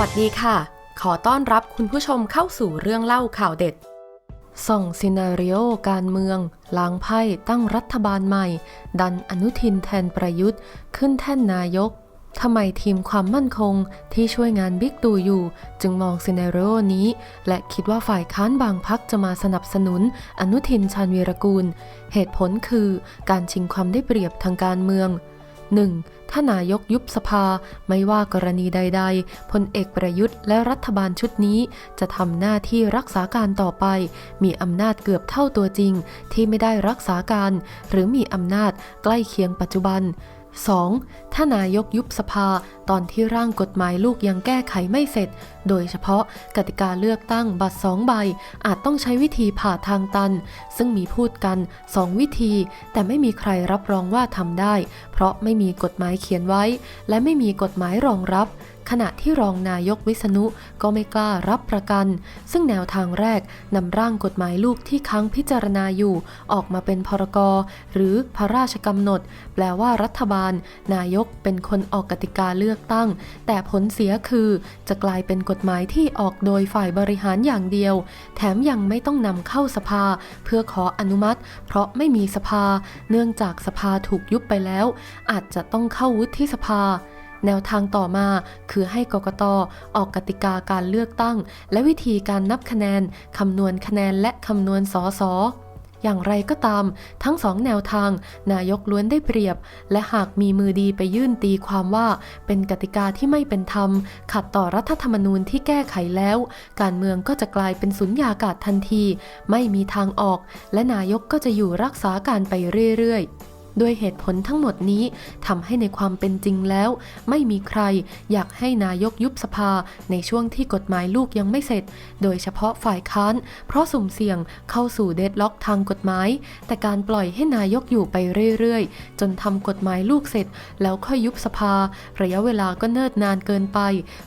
วัสดีค่ะ ขอต้อนรับคุณผู้ชมเข้าสู่เรื่องเล่าข่าวเด็ด ส่องซีนารีโอการเมือง ล้างไพ่ตั้งรัฐบาลใหม่ ดันอนุทินแทนประยุทธ์ ขึ้นแท่นนายกทำไมทีมความมั่นคงที่ช่วยงานบิ๊กตู่อยู่ จึงมองซีนารีโอนี้ และคิดว่าฝ่ายค้านบางพักจะมาสนับสนุน อนุทินชาญวีรกูล เหตุผลคือการชิงความได้เปรียบทางการเมือง 1. ถ้านายกยุบสภาไม่ว่ากรณีใด ๆ พลเอกประยุทธ์และรัฐบาลชุดนี้ จะทำหน้าที่รักษาการต่อไป มีอำนาจเกือบเท่าตัวจริง ที่ไม่ได้รักษาการ หรือมีอำนาจใกล้เคียงปัจจุบัน 2. ถ้านายกยุบสภาตอนที่ร่างกฎหมายลูกยังแก้ไขไม่เสร็จ โดยเฉพาะกติกาเลือกตั้งบัตรสองใบ อาจต้องใช้วิธีผ่าทางตัน ซึ่งมีพูดกันสองวิธี แต่ไม่มีใครรับรองว่าทำได้ เพราะไม่มีกฎหมายเขียนไว้ และไม่มีกฎหมายรองรับ ขณะที่รองนายกวิษณุก็ไม่กล้ารับประกัน ซึ่งแนวทางแรกนำร่างกฎหมายลูกที่ค้างพิจารณาอยู่ ออกมาเป็นพรกรหรือพระราชกำหนด แปลว่ารัฐบาล นายกเป็นคนออกกติกาเลือกตั้ง แต่ผลเสียคือ จะกลายเป็นกฎหมายที่ออกโดยฝ่ายบริหารอย่างเดียว แถมยังไม่ต้องนำเข้าสภา เพื่อขออนุมัติ เพราะไม่มีสภา เนื่องจากสภาถูกยุบไปแล้ว อาจจะต้องเข้าวุฒิสภา แนวทางต่อมา คือให้กกตออกกติกาการเลือกตั้ง และวิธีการนับคะแนนคำนวณคะแนนและคำนวณสอสออย่างไรก็ตาม ทั้งสองแนวทาง นายกล้วนได้เปรียบ และหากมีมือดีไปยื่นตีความว่า เป็นกติกาที่ไม่เป็นธรรม ขัดต่อรัฐธรรมนูญที่แก้ไขแล้ว การเมืองก็จะกลายเป็นสุญญากาศทันที ไม่มีทางออก และนายกก็จะอยู่รักษาการไปเรื่อยๆ ด้วยเหตุผลทั้งหมดนี้ทำให้ในความเป็นจริงแล้ว ไม่มีใครอยากให้นายกยุบสภาในช่วงที่กฎหมายลูกยังไม่เสร็จ โดยเฉพาะฝ่ายค้าน เพราะสุ่มเสี่ยงเข้าสู่เดดล็อกทางกฎหมาย แต่การปล่อยให้นายกอยู่ไปเรื่อยๆ จนทำกฎหมายลูกเสร็จ แล้วค่อยยุบสภา ระยะเวลาก็เนิ่นนานเกินไป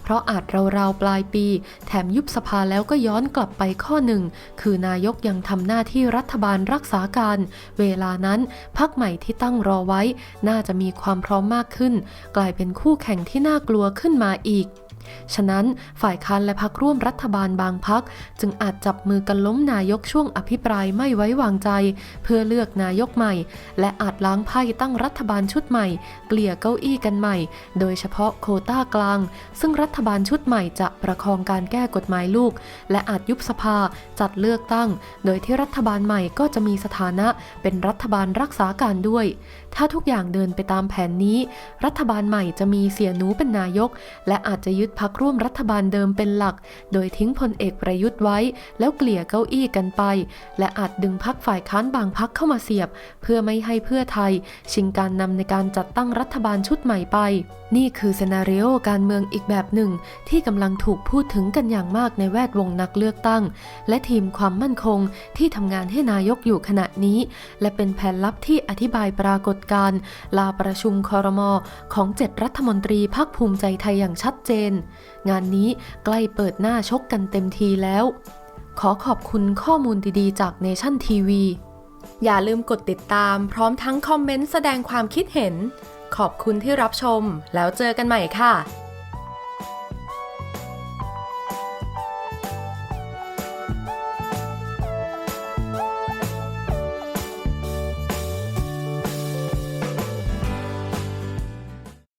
เพราะอาจราวๆปลายปี แถมยุบสภาแล้วก็ย้อนกลับไปข้อหนึ่งคือนายกยังทำหน้าที่รัฐบาลรักษาการ เวลานั้นพักใหม่ที่ตั้งรอไว้ น่าจะมีความพร้อมมากขึ้น กลายเป็นคู่แข่งที่น่ากลัวขึ้นมาอีก ฉะนั้นฝ่ายค้านและพักร่วมรัฐบาลบางพัก จึงอาจจับมือกันล้มนายกช่วงอภิปรายไม่ไว้วางใจ เพื่อเลือกนายกใหม่ และอาจล้างไพ่ตั้งรัฐบาลชุดใหม่ เกลี่ยเก้าอี้กันใหม่ โดยเฉพาะโคต้ากลาง ซึ่งรัฐบาลชุดใหม่จะประคองการแก้กฎหมายลูก และอาจยุบสภาจัดเลือกตั้ง โดยที่รัฐบาลใหม่ก็จะมีสถานะเป็นรัฐบาลรักษาการด้วยถ้าทุกอย่างเดินไปตามแผนนี้ รัฐบาลใหม่จะมีเสียหนูเป็นนายก และอาจจะยึดพักร่วมรัฐบาลเดิมเป็นหลัก โดยทิ้งพลเอกประยุทธ์ไว้ แล้วเกลี่ยเก้าอี้กันไป และอาจดึงพักฝ่ายค้านบางพักเข้ามาเสียบ เพื่อไม่ให้เพื่อไทย ชิงการนำในการจัดตั้งรัฐบาลชุดใหม่ไป นี่คือเซนาริโอการเมืองอีกแบบหนึ่ง ที่กำลังถูกพูดถึงกันอย่างมากในแวดวงนักเลือกตั้ง และทีมความมั่นคงที่ทำงานให้นายกอยู่ขณะนี้ และเป็นแผนลับที่อธิบายปรากฏการ์ลาประชุมคอรมอของเจ็ดรัฐมนตรีพักภูมิใจไทยอย่างชัดเจน งานนี้ใกล้เปิดหน้าชกกันเต็มทีแล้ว ขอขอบคุณข้อมูลดีๆ จากเนชั่นทีวีอย่าลืมกดติดตามพร้อมทั้งคอมเมนต์แสดงความคิดเห็น ขอบคุณที่รับชม แล้วเจอกันใหม่ค่ะ